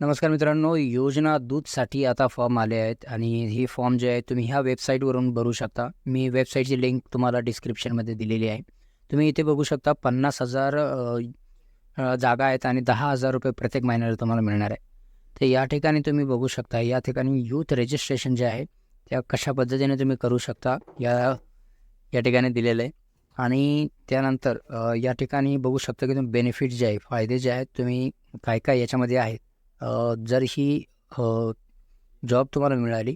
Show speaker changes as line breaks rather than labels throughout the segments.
नमस्कार मित्रांनो योजना दूधसाठी आता फॉर्म आले आहेत आणि हे फॉर्म जे आहे तुम्ही ह्या वेबसाईटवरून भरू शकता. मी वेबसाईटची लिंक तुम्हाला डिस्क्रिप्शनमध्ये दिलेली आहे. तुम्ही इथे बघू शकता पन्नास हजार जागा आहेत आणि दहा हजार रुपये प्रत्येक महिन्याला तुम्हाला मिळणार आहे. तर या ठिकाणी तुम्ही बघू शकता या ठिकाणी यूथ रजिस्ट्रेशन जे आहे त्या कशा पद्धतीने तुम्ही करू शकता या या ठिकाणी दिलेलं आहे. आणि त्यानंतर या ठिकाणी बघू शकता की तुम्ही बेनिफिट जे आहे फायदे जे आहेत तुम्ही काय काय याच्यामध्ये आहेत जर ही जॉब तुम्हाला मिळाली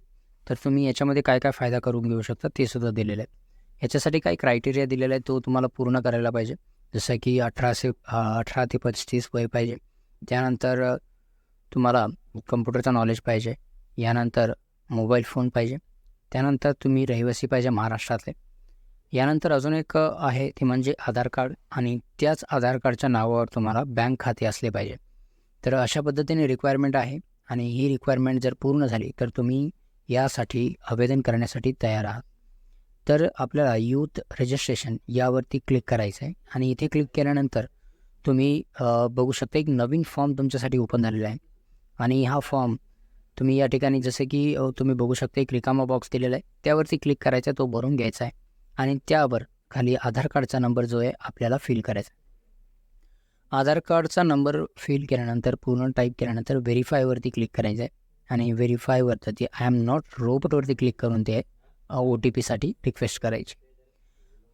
तर तुम्ही याच्यामध्ये काय काय फायदा करून घेऊ शकता ते सुद्धा दिलेलं आहे याच्यासाठी काही क्रायटेरिया दिलेला आहे तो तुम्हाला पूर्ण करायला पाहिजे. जसं की अठराशे अठरा ते पस्तीस वय पाहिजे. त्यानंतर तुम्हाला कम्प्युटरचं नॉलेज पाहिजे. यानंतर मोबाईल फोन पाहिजे. त्यानंतर तुम्ही रहिवासी पाहिजे महाराष्ट्रातले. यानंतर अजून एक आहे ते म्हणजे आधार कार्ड आणि त्याच आधार कार्डच्या नावावर तुम्हाला बँक खाते असले पाहिजे. तर अशा पद्धतीने रिक्वायरमेंट आहे आणि ही रिक्वायरमेंट जर पूर्ण झाली तर तुम्ही यासाठी आवेदन करण्यासाठी तयार आहात. तर आपल्याला यूथ रजिस्ट्रेशन यावरती क्लिक करायचं आहे आणि इथे क्लिक केल्यानंतर तुम्ही बघू शकता एक नवीन फॉर्म तुमच्यासाठी ओपन झालेला आहे. आणि हा फॉर्म तुम्ही या ठिकाणी जसे की तुम्ही बघू शकता एक रिकामा बॉक्स दिलेला आहे. त्यावरती क्लिक करायचा आहे, तो भरून घ्यायचा आहे. आणि त्यावर खाली आधार कार्डचा नंबर जो आहे आपल्याला फिल करायचा आहे. आधार कार्डचा नंबर फिल केल्यानंतर पूर्ण टाईप केल्यानंतर व्हेरीफायवरती क्लिक करायचं आहे आणि व्हेरीफायवरती ती आय एम नॉट रोबोटवरती क्लिक करून ते ओ टी पीसाठी रिक्वेस्ट करायची.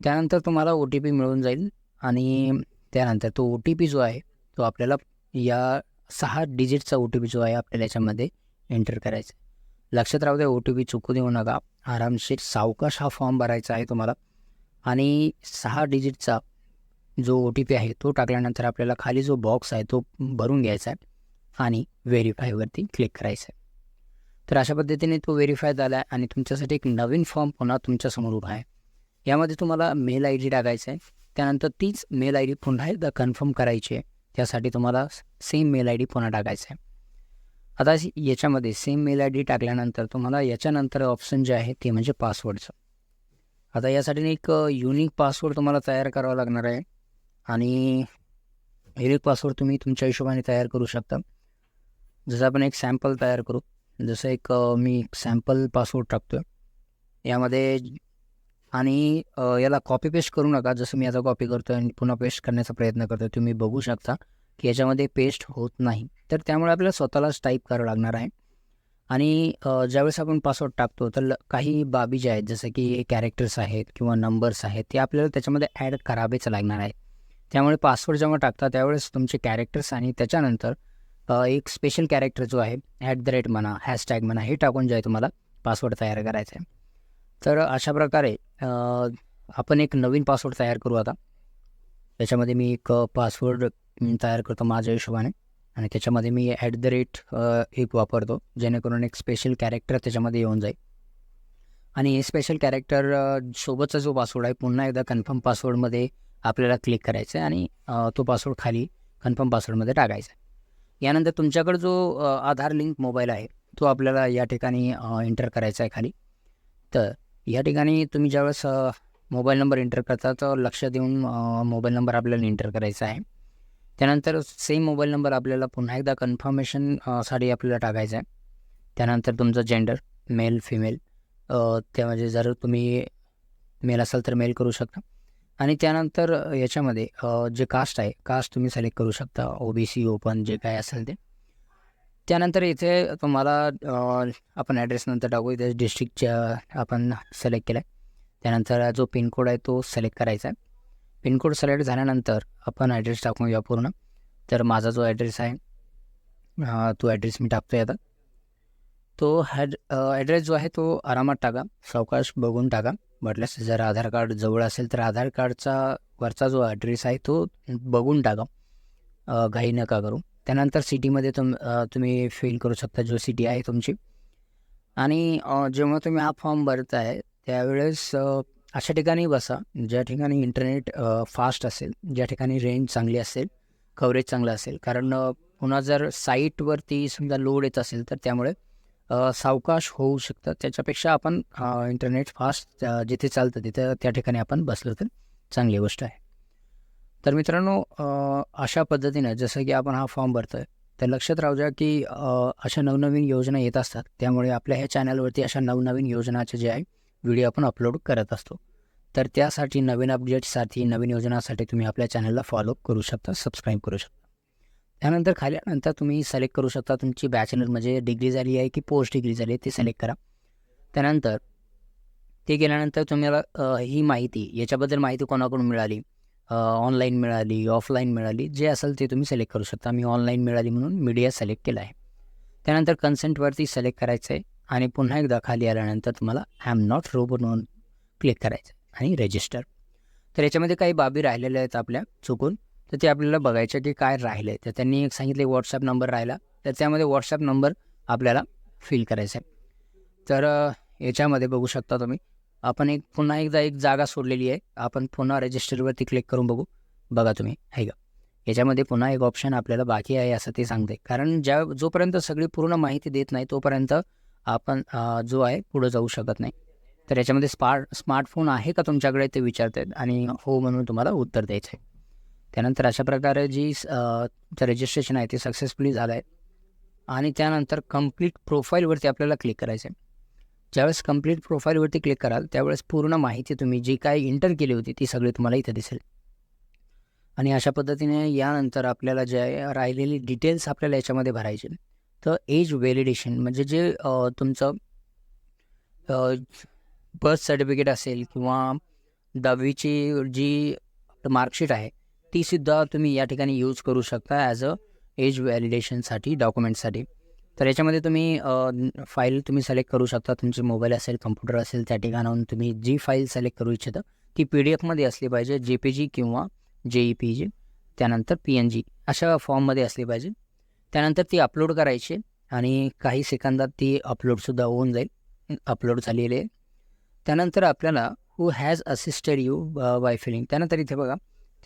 त्यानंतर तुम्हाला ओ टी पी मिळून जाईल. आणि त्यानंतर तो ओ टी पी जो आहे तो आपल्याला या सहा डिजिटचा ओ टी पी जो आहे आपल्याला याच्यामध्ये एंटर करायचा आहे लक्षात राहू द्या ओ टी पी चुकू देऊ नका. आरामशीर सावकाश हा फॉर्म भरायचा आहे तुम्हाला. आणि सहा डिजिटचा जो ओ टी पी आहे तो टाकल्यानंतर आपल्याला खाली जो बॉक्स आहे तो भरून घ्यायचा आहे आणि व्हेरीफायवरती क्लिक करायचं आहे. तर अशा पद्धतीने तो व्हेरीफाय झाला आहे आणि तुमच्यासाठी एक नवीन फॉर्म पुन्हा तुमच्यासमोर उभा आहे. यामध्ये तुम्हाला मेल आय डी टाकायचं आहे. त्यानंतर तीच मेल आय डी पुन्हा एकदा कन्फर्म करायची आहे. त्यासाठी तुम्हाला सेम मेल आय डी पुन्हा टाकायचं आहे. आता याच्यामध्ये सेम मेल आय डी टाकल्यानंतर तुम्हाला याच्यानंतर ऑप्शन जे आहे ते म्हणजे पासवर्डचं आता यासाठी एक युनिक पासवर्ड तुम्हाला तयार करावा लागणार आहे. आणि युनिक पासवर्ड तुम्ही तुमच्या हिशोबाने तयार करू शकता. जसं आपण एक सॅम्पल तयार करू जसं एक मी मी सॅम्पल पासवर्ड टाकतो आहे यामध्ये आणि याला कॉपी पेस्ट करू नका. जसं मी आता कॉपी करतो आणि पुन्हा पेस्ट करण्याचा प्रयत्न करतो तुम्ही बघू शकता की याच्यामध्ये पेस्ट होत नाही. तर त्यामुळे आपल्याला स्वतःलाच टाईप करावं लागणार आहे. आणि ज्यावेळेस आपण पासवर्ड टाकतो तर ल- काही बाबी ज्या आहेत जसं की कॅरेक्टर्स आहेत किंवा नंबर्स आहेत ते आपल्याला त्याच्यामध्ये ॲड करावेच लागणार आहे. त्यामुळे पासवर्ड जेव्हा टाकता त्यावेळेस तुमचे कॅरेक्टर्स आणि त्याच्यानंतर एक स्पेशल कॅरेक्टर जो आहे ॲट द रेट म्हणा हॅशटॅग म्हणा हे टाकून जे आहे तुम्हाला पासवर्ड तयार करायचा आहे. तर अशा प्रकारे आपण एक नवीन पासवर्ड तयार करू आता. त्याच्यामध्ये मी एक पासवर्ड तयार करतो माझ्या हिशोबाने. आणि त्याच्यामध्ये मी ॲट द रेट एक वापरतो जेणेकरून एक स्पेशल कॅरेक्टर त्याच्यामध्ये येऊन जाईल. आणि हे स्पेशल कॅरेक्टर सोबतचा जो पासवर्ड आहे पुन्हा एकदा कन्फर्म पासवर्डमध्ये आपल्याला क्लिक करायचं आहे आणि तो पासवर्ड खाली कन्फर्म पासवर्डमध्ये टाकायचा आहे यानंतर तुमच्याकडं जो आधार लिंक मोबाईल आहे तो आपल्याला या ठिकाणी एंटर करायचा आहे खाली. तर या ठिकाणी तुम्ही ज्यावेळेस मोबाईल नंबर एंटर करता तर लक्ष देऊन मोबाईल नंबर आपल्याला एंटर करायचा आहे. त्यानंतर सेम मोबाईल नंबर आपल्याला पुन्हा एकदा कन्फर्मेशन आपल्याला टाकायचा आहे त्यानंतर तुमचं जेंडर मेल फिमेल त्या म्हणजे जर तुम्ही मेल असाल तर मेल करू शकता. आणि त्यानंतर याच्यामध्ये जे कास्ट आहे कास्ट तुम्ही सिलेक्ट करू शकता. ओ बी सी ओपन जे काय असेल ते. त्यानंतर इथे तुम्हाला आपण ॲड्रेस नंतर टाकू. इथे डिस्ट्रिक्टच्या आपण सिलेक्ट केला आहे त्यानंतर जो पिनकोड आहे तो सिलेक्ट करायचा आहे. पिनकोड सिलेक्ट झाल्यानंतर आपण ॲड्रेस टाकूया पूर्ण. तर माझा जो ॲड्रेस आहे तो ॲड्रेस मी टाकतो आहे आता. तो हॅड ॲड्रेस जो आहे तो आरामात टाका. सावकाश बघून टाका. म्हटल्यास जर आधार कार्ड जवळ असेल तर आधार कार्डचा वरचा जो ॲड्रेस आहे तो बघून टाका. घाई नका करू. त्यानंतर सिटीमध्ये तुम तुम्ही फिल करू शकता जो सिटी आहे तुमची. आणि जेव्हा तुम्ही हा फॉर्म भरताय त्यावेळेस अशा ठिकाणी बसा ज्या ठिकाणी इंटरनेट फास्ट असेल ज्या ठिकाणी रेंज चांगली असेल कव्हरेज चांगलं असेल. कारण पुन्हा जर साईटवरती समजा लोड येत असेल तर त्यामुळे सावकाश होऊ शकतात त्याच्यापेक्षा आपण इंटरनेट फास्ट जिथे चालतं तिथं त्या ठिकाणी आपण बसलो तर चांगली गोष्ट आहे. तर मित्रांनो अशा पद्धतीनं जसं की आपण हा फॉर्म भरतो आहे तर लक्षात राहू द्या की अशा नवनवीन योजना येत असतात. त्यामुळे आपल्या ह्या चॅनलवरती अशा नवनवीन योजनाचे जे आहे व्हिडिओ आपण अपलोड करत असतो. तर त्यासाठी नवीन अपडेट्ससाठी नवीन योजनासाठी तुम्ही आपल्या चॅनलला फॉलो करू शकता सबस्क्राईब करू शकता. त्यानंतर खाली आल्यानंतर तुम्ही सिलेक्ट करू शकता तुमची बॅचलर म्हणजे डिग्री झाली आहे की पोस्ट डिग्री झाली आहे ते सिलेक्ट करा. त्यानंतर ते केल्यानंतर तुम्हाला ही माहिती याच्याबद्दल माहिती कोणाकडून मिळाली? ऑनलाईन मिळाली ऑफलाईन मिळाली जे असेल ते तुम्ही सिलेक्ट करू शकता. मी ऑनलाईन मिळाली म्हणून मीडिया सिलेक्ट केला आहे. त्यानंतर कन्सेंटवरती सिलेक्ट करायचं आहे आणि पुन्हा एकदा खाली आल्यानंतर तुम्हाला आय एम नॉट रोबोट म्हणून क्लिक करायचं आहे आणि रजिस्टर तर याच्यामध्ये काही बाबी राहिलेल्या आहेत आपल्या चुकून. तर ते आपल्याला बघायचं की काय राहिलं आहे तर त्यांनी एक सांगितले व्हॉट्सॲप नंबर राहिला. तर त्यामध्ये व्हॉट्सॲप नंबर आपल्याला फिल करायचा आहे तर याच्यामध्ये बघू शकता तुम्ही आपण एक पुन्हा एकदा एक जागा सोडलेली आहे. आपण पुन्हा रजिस्टरवरती क्लिक करून बघू. बघा तुम्ही आहे का? याच्यामध्ये पुन्हा एक ऑप्शन आपल्याला बाकी आहे असं ते सांगते. कारण ज्या जोपर्यंत सगळी पूर्ण माहिती देत नाही तोपर्यंत आपण जो आहे पुढं जाऊ शकत नाही. तर याच्यामध्ये स्मार्ट स्मार्टफोन आहे का तुमच्याकडे? ते विचारत आहेत आणि हो. म्हणून तुम्हाला उत्तर द्यायचं आहे त्यानंतर अशा प्रकारे जी रजिस्ट्रेशन आहे ते सक्सेसफुली झालं आहे आणि त्यानंतर कंप्लीट प्रोफाईलवरती आपल्याला क्लिक करायचं आहे ज्यावेळेस कंप्लीट प्रोफाईलवरती क्लिक कराल त्यावेळेस पूर्ण माहिती तुम्ही जी काय इंटर केली होती ती सगळी तुम्हाला इथं दिसेल. आणि अशा पद्धतीने यानंतर आपल्याला जे राहिलेली डिटेल्स आपल्याला याच्यामध्ये भरायचे. तर एज व्हॅलिडेशन म्हणजे जे तुमचं बर्थ सर्टिफिकेट असेल किंवा दहावीची जी मार्कशीट आहे तीसुद्धा तुम्ही या ठिकाणी यूज करू शकता ॲज अ एज व्हॅलिडेशनसाठी डॉक्युमेंटसाठी तर याच्यामध्ये तुम्ही फाईल तुम्ही सिलेक्ट करू शकता. तुमचे मोबाईल असेल कम्प्युटर असेल त्या ठिकाणाहून तुम्ही जी फाईल सिलेक्ट करू इच्छिता ती पी डी एफमध्ये असली पाहिजे. जे पी जी किंवा जे ई पी जी त्यानंतर पी एन जी अशा फॉर्ममध्ये असली पाहिजे. त्यानंतर ती अपलोड करायची आणि काही सेकंदात ती अपलोडसुद्धा होऊन जाईल. अपलोड झालेली आहे. त्यानंतर आपल्याला who has assisted you by filling त्यानंतर इथे बघा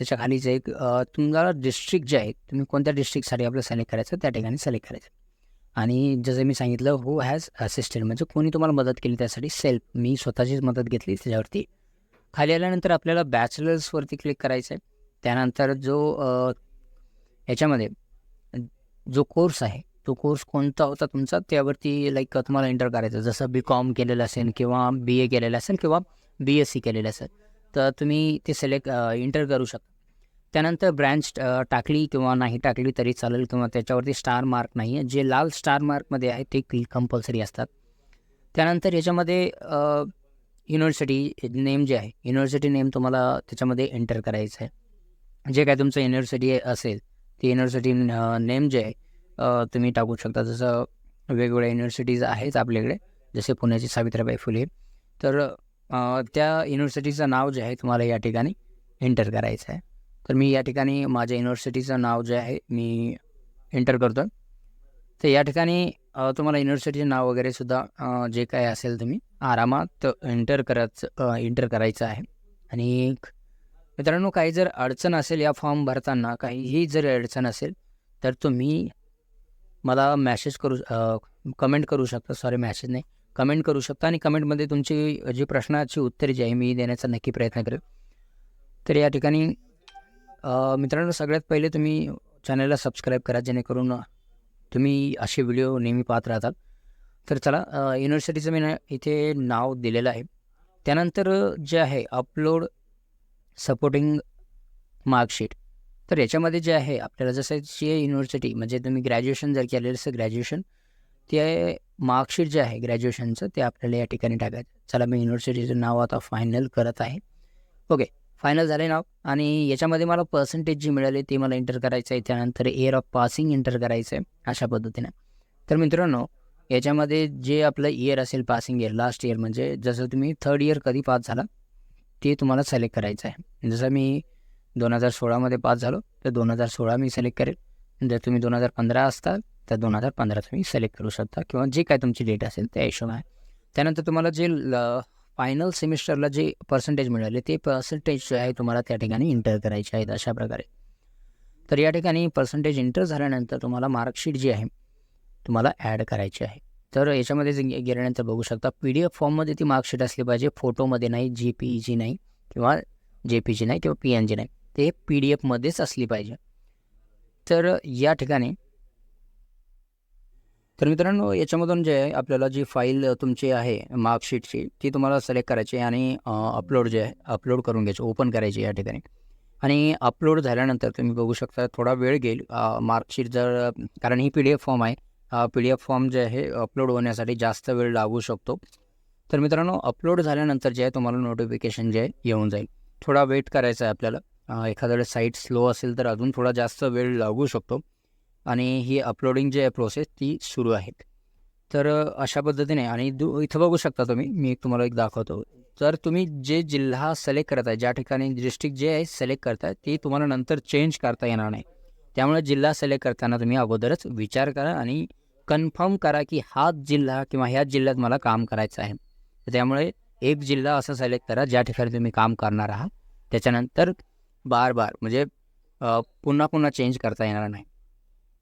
त्याच्या खालीच एक तुम्हाला डिस्ट्रिक्ट जे आहे तुम्ही कोणत्या डिस्ट्रिक्टसाठी आपलं सिलेक्ट करायचं त्या ठिकाणी सिलेक्ट करायचं. आणि जसं मी सांगितलं हू हॅज असिस्टेड म्हणजे कोणी तुम्हाला मदत केली त्यासाठी सेल्फ मी स्वतःचीच मदत घेतली त्याच्यावरती. खाली आल्यानंतर आपल्याला बॅचलर्सवरती क्लिक करायचं आहे त्यानंतर जो याच्यामध्ये जो कोर्स आहे तो कोर्स कोणता होता तुमचा त्यावरती लाईक तुम्हाला एंटर करायचं. जसं बी कॉम केलेलं असेल किंवा बी ए केलेलं असेल किंवा बी एस सी केलेलं असेल. तर तुम्ही ते सिलेक्ट एंटर करू शकता. त्यानंतर ब्रँच टाकली किंवा नाही टाकली तरी चालेल किंवा त्याच्यावरती स्टार मार्क नाही आहे जे लाल स्टार मार्कमध्ये आहे ते कंपल्सरी असतात. त्यानंतर याच्यामध्ये युनिव्हर्सिटी नेम जे आहे युनिव्हर्सिटी नेम तुम्हाला त्याच्यामध्ये एंटर करायचं आहे जे काय तुमचं युनिव्हर्सिटी असेल ते युनिव्हर्सिटी नेम जे आहे तुम्ही टाकू शकता. जसं वेगवेगळ्या युनिव्हर्सिटीज आहेत आपल्याकडे जसे पुण्याची सावित्रीबाई फुले. तर त्या युनिव्हर्सिटीचं नाव जे आहे तुम्हाला या ठिकाणी एंटर करायचं आहे तर मी या ठिकाणी माझ्या युनिव्हर्सिटीचं नाव जे आहे मी एंटर करतो तर या ठिकाणी तुम्हाला युनिव्हर्सिटीचे नाव वगैरे सुद्धा जे काय असेल तुम्ही आरामात एंटर करायचं एंटर करायचं आहे. आणि मित्रांनो काही जर अडचण असेल या फॉर्म भरताना काहीही जर अडचण असेल तर तुम्ही मला मॅसेज करू कमेंट करू शकता. सॉरी मॅसेज नाही. कमेंट करू शकता आणि कमेंटमध्ये तुमची जी प्रश्नाची उत्तरे जी आहे मी देण्याचा नक्की प्रयत्न करेल तर या ठिकाणी मित्रांनो सगळ्यात पहिले तुम्ही चॅनलला सबस्क्राईब करा जेणेकरून तुम्ही असे व्हिडिओ नेहमी पाहत राहतात. तर चला युनिव्हर्सिटीचं मी ना इथे नाव दिलेलं आहे. त्यानंतर जे आहे अपलोड सपोर्टिंग मार्कशीट तर याच्यामध्ये जे आहे आपल्याला जसं जे युनिव्हर्सिटी म्हणजे तुम्ही ग्रॅज्युएशन जर केलेलं असं ग्रॅज्युएशन ते मार्कशीट जे आहे ग्रॅज्युएशनचं ते आपल्याला या ठिकाणी टाकायचं. चला मी युनिव्हर्सिटीचं नाव आता फायनल करत आहे. ओके फायनल झाले नाव. आणि याच्यामध्ये मला पर्सेंटेज जी मिळाली ती मला एंटर करायचं आहे त्यानंतर एअर ऑफ पासिंग एंटर करायचं आहे अशा पद्धतीने. तर मित्रांनो याच्यामध्ये जे आपलं इयर असेल पासिंग इयर लास्ट इयर म्हणजे जसं तुम्ही थर्ड इयर कधी पास झाला ते तुम्हाला सिलेक्ट करायचं आहे जसं मी दोन हजार सोळामध्ये पास झालो तर दोन हजार सोळा मी सिलेक्ट करेल. जर तुम्ही दोन हजार पंधरा असताल तर दोन हजार पंधरा तुम्ही सिलेक्ट करू शकता. किंवा जे काय तुमची डेट असेल त्या हिशोबाने. त्यानंतर तुम्हाला जे फायनल सेमिस्टरला जे पर्सेंटेज मिळाले ते पर्सेंटेज जे आहे तुम्हाला त्या ठिकाणी इंटर करायचे आहेत अशा प्रकारे. तर या ठिकाणी पर्सेंटेज इंटर झाल्यानंतर तुम्हाला मार्कशीट जी आहे तुम्हाला ॲड करायची आहे. तर याच्यामध्ये जे गे- गेल्यानंतर बघू शकता पी डी एफ फॉर्ममध्ये ती मार्कशीट असली पाहिजे फोटोमध्ये नाही जी पी जी नाही किंवा जे पी जी नाही किंवा पी एन जी नाही. ते पी डी एफमध्येच असली पाहिजे. तर या ठिकाणी तर मित्रांनो याच्यामधून जे आहे आपल्याला जी फाईल तुमची आहे मार्कशीटची ती तुम्हाला सिलेक्ट करायची आहे आणि अपलोड जे आहे अपलोड करून घ्यायची ओपन करायची या ठिकाणी. आणि अपलोड झाल्यानंतर तुम्ही बघू शकता थोडा वेळ घेईल मार्कशीट जर कारण ही पी डी एफ फॉर्म आहे पी डी एफ फॉर्म जे आहे अपलोड होण्यासाठी जास्त वेळ लागू शकतो. तर मित्रांनो अपलोड झाल्यानंतर जे आहे तुम्हाला नोटिफिकेशन जे आहे येऊन जाईल. थोडा वेट करायचा आहे आपल्याला. एखाद्या वेळेस साईट स्लो असेल तर अजून थोडा जास्त वेळ लागू शकतो. आणि ही अपलोडिंग जी आहे प्रोसेस ती सुरू आहे. तर अशा पद्धतीने आणि दु इथं बघू शकता तुम्ही मी तुम्हाला एक दाखवतो. तर तुम्ही जे जिल्हा सिलेक्ट करताय ज्या ठिकाणी डिस्ट्रिक्ट जे आहे सिलेक्ट करताय ते तुम्हाला नंतर चेंज करता येणार नाही. त्यामुळे जिल्हा सिलेक्ट करताना तुम्ही अगोदरच विचार करा आणि कन्फर्म करा की हाच जिल्हा किंवा ह्याच जिल्ह्यात मला काम करायचं आहे. त्यामुळे एक जिल्हा असा सिलेक्ट करा ज्या ठिकाणी तुम्ही काम करणार आहात. त्याच्यानंतर बार बार म्हणजे पुन्हा पुन्हा चेंज करता येणार नाही.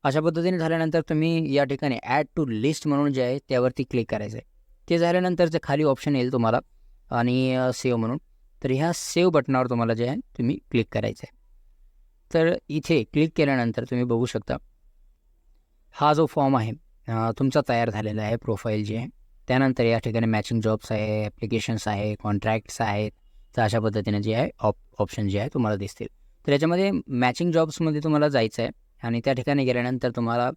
अशा पद्धतीने झाल्यानंतर तुम्ही या ठिकाणी ॲड टू लिस्ट म्हणून जे आहे त्यावरती क्लिक करायचं आहे ते झाल्यानंतर जे खाली ऑप्शन येईल तुम्हाला आणि सेव्ह म्हणून तर ह्या सेव्ह बटनावर तुम्हाला जे आहे तुम्ही क्लिक करायचं आहे तर इथे क्लिक केल्यानंतर तुम्ही बघू शकता हा जो फॉर्म आहे तुमचा तयार झालेला आहे प्रोफाईल जे आहे. त्यानंतर या ठिकाणी मॅचिंग जॉब्स आहे ॲप्लिकेशन्स आहे कॉन्ट्रॅक्ट्स आहेत तर अशा पद्धतीने जे आहे ऑप ऑप्शन जे आहे तुम्हाला दिसतील. तर याच्यामध्ये मॅचिंग जॉब्समध्ये तुम्हाला जायचं आहे आणि त्या ठिकाणी गेल्यानंतर तुम्हाला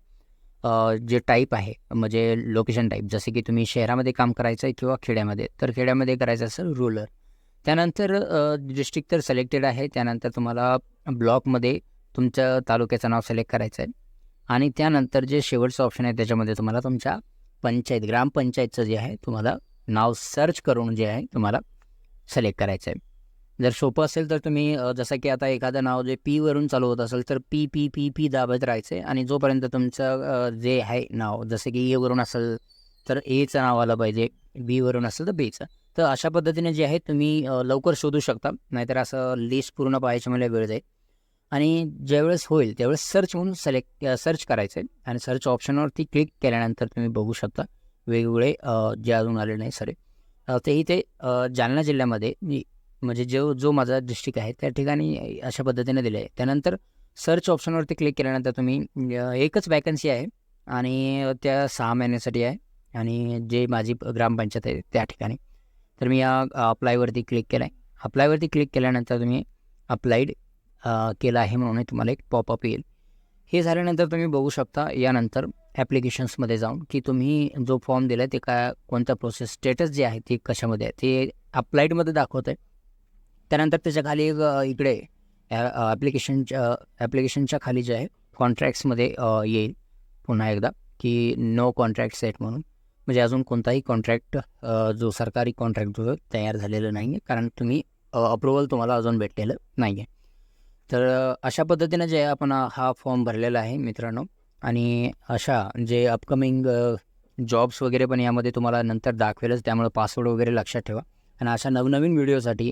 जे टाईप आहे म्हणजे लोकेशन टाईप जसे की तुम्ही शहरामध्ये काम करायचं आहे किंवा खेड्यामध्ये तर खेड्यामध्ये करायचं असेल रुरल त्यानंतर डिस्ट्रिक्ट तर सिलेक्टेड आहे त्यानंतर तुम्हाला ब्लॉकमध्ये तुमच्या तालुक्याचं नाव सिलेक्ट करायचं आहे आणि त्यानंतर जे शेवटचं ऑप्शन आहे त्याच्यामध्ये तुम्हाला तुमच्या पंचायत ग्रामपंचायतचं जे आहे तुम्हाला नाव सर्च करून जे आहे तुम्हाला सिलेक्ट करायचं आहे जर सोपं असेल तर तुम्ही जसं की आता एखादं नाव जे पीवरून चालू होत असेल तर पी पी पी पी दाबत राहायचं आहे आणि जोपर्यंत तुमचं जे आहे नाव जसं की एवरून असेल तर एचं नाव आलं पाहिजे बीवरून असेल तर बीचं तर अशा पद्धतीने जे आहे तुम्ही लवकर शोधू शकता नाहीतर असं लिस्ट पूर्ण पाहायची मला वेळ जाईल. आणि ज्यावेळेस होईल त्यावेळेस सर्च म्हणून सिलेक्ट सर्च करायचं आहे आणि सर्च ऑप्शनवरती क्लिक केल्यानंतर तुम्ही बघू शकता वेगवेगळे जे अजून आले नाही सरे तेही ते जालना जिल्ह्यामध्ये म्हणजे जो जो माझा डिस्ट्रिक्ट आहे त्या ठिकाणी अशा पद्धतीने दिलं आहे त्यानंतर सर्च ऑप्शनवरती क्लिक केल्यानंतर तुम्ही एकच वॅकन्सी आहे आणि त्या सहा महिन्यासाठी आहे आणि जे माझी ग्रामपंचायत आहे त्या ठिकाणी. तर मी या अप्लायवरती क्लिक केलं आहे अप्लायवरती क्लिक केल्यानंतर तुम्ही अप्लाईड केलं आहे म्हणून तुम्हाला एक पॉपअप येईल. हे झाल्यानंतर तुम्ही बघू शकता यानंतर ॲप्लिकेशन्समध्ये जाऊन की तुम्ही जो फॉर्म दिला आहे ते काय कोणता प्रोसेस स्टेटस जे आहे ते कशामध्ये आहे? ते अप्लाईडमध्ये दाखवत आहे त्यानंतर त्याच्याखाली एक इकडे ॲप्लिकेशनच्या ॲप्लिकेशनच्या खाली जे आहे कॉन्ट्रॅक्ट्समध्ये येईल पुन्हा एकदा की नो कॉन्ट्रॅक्ट सेट म्हणून. म्हणजे अजून कोणताही कॉन्ट्रॅक्ट जो सरकारी कॉन्ट्रॅक्ट जो तयार झालेलं नाही आहे कारण तुम्ही अप्रुव्हल तुम्हाला अजून भेटलेलं नाही आहे तर अशा पद्धतीनं जे आपण हा फॉर्म भरलेला आहे मित्रांनो. आणि अशा जे अपकमिंग जॉब्स वगैरे पण यामध्ये तुम्हाला नंतर दाखवेलच त्यामुळे पासवर्ड वगैरे लक्षात ठेवा. आणि अशा नवनवीन व्हिडिओसाठी